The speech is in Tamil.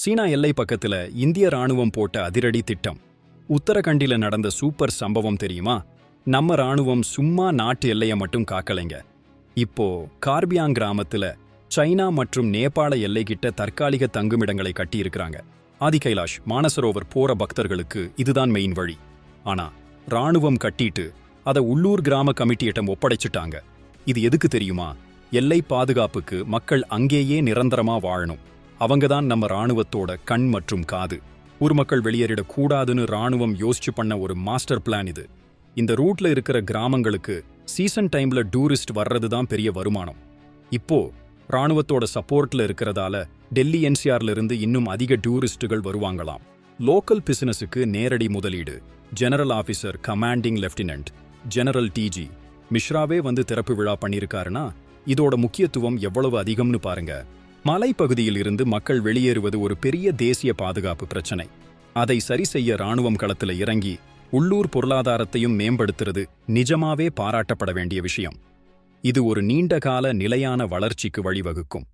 சீனா எல்லை பக்கத்துல இந்திய ராணுவம் போட்ட அதிரடி திட்டம். உத்தரகண்டில நடந்த சூப்பர் சம்பவம் தெரியுமா? நம்ம ராணுவம் சும்மா நாட்டு எல்லையை மட்டும் காக்கலைங்க. இப்போ கார்பியாங் கிராமத்துல சைனா மற்றும் நேபாள எல்லைகிட்ட தற்காலிக தங்குமிடங்களை கட்டியிருக்கிறாங்க. ஆதி கைலாஷ் மானசரோவர் போற பக்தர்களுக்கு இதுதான் மெயின் வழி. ஆனா ராணுவம் கட்டிட்டு அதை உள்ளூர் கிராம கமிட்டியிடம் ஒப்படைச்சிட்டாங்க. இது எதுக்கு தெரியுமா? எல்லை பாதுகாப்புக்கு மக்கள் அங்கேயே நிரந்தரமா வாழணும். அவங்க தான் நம்ம ராணுவத்தோட கண் மற்றும் காது. ஊர் மக்கள் வெளியேறிடக்கூடாதுன்னு ராணுவம் யோசிச்சு பண்ண ஒரு மாஸ்டர் பிளான் இது. இந்த ரூட்ல இருக்கிற கிராமங்களுக்கு சீசன் டைம்ல டூரிஸ்ட் வர்றது தான் பெரிய வருமானம். இப்போ ராணுவத்தோட சப்போர்ட்ல இருக்கிறதால டெல்லி என்சிஆர்ல இருந்து இன்னும் அதிக டூரிஸ்டுகள் வருவாங்களாம். லோக்கல் பிசினஸுக்கு நேரடி முதலீடு general officer commanding lieutenant general DG மிஸ்ராவே வந்து திறப்பு விழா பண்ணியிருக்காருன்னா இதோட முக்கியத்துவம் எவ்வளவு அதிகம்னு பாருங்க. மலைப்பகுதியில் இருந்து மக்கள் வெளியேறுவது ஒரு பெரிய தேசிய பாதுகாப்பு பிரச்சனை. அதை சரி செய்ய ராணுவம் களத்துல இறங்கி உள்ளூர் பொருளாதாரத்தையும் மேம்படுத்துறது நிஜமாவே பாராட்டப்பட வேண்டிய விஷயம். இது ஒரு நீண்டகால நிலையான வளர்ச்சிக்கு வழிவகுக்கும்.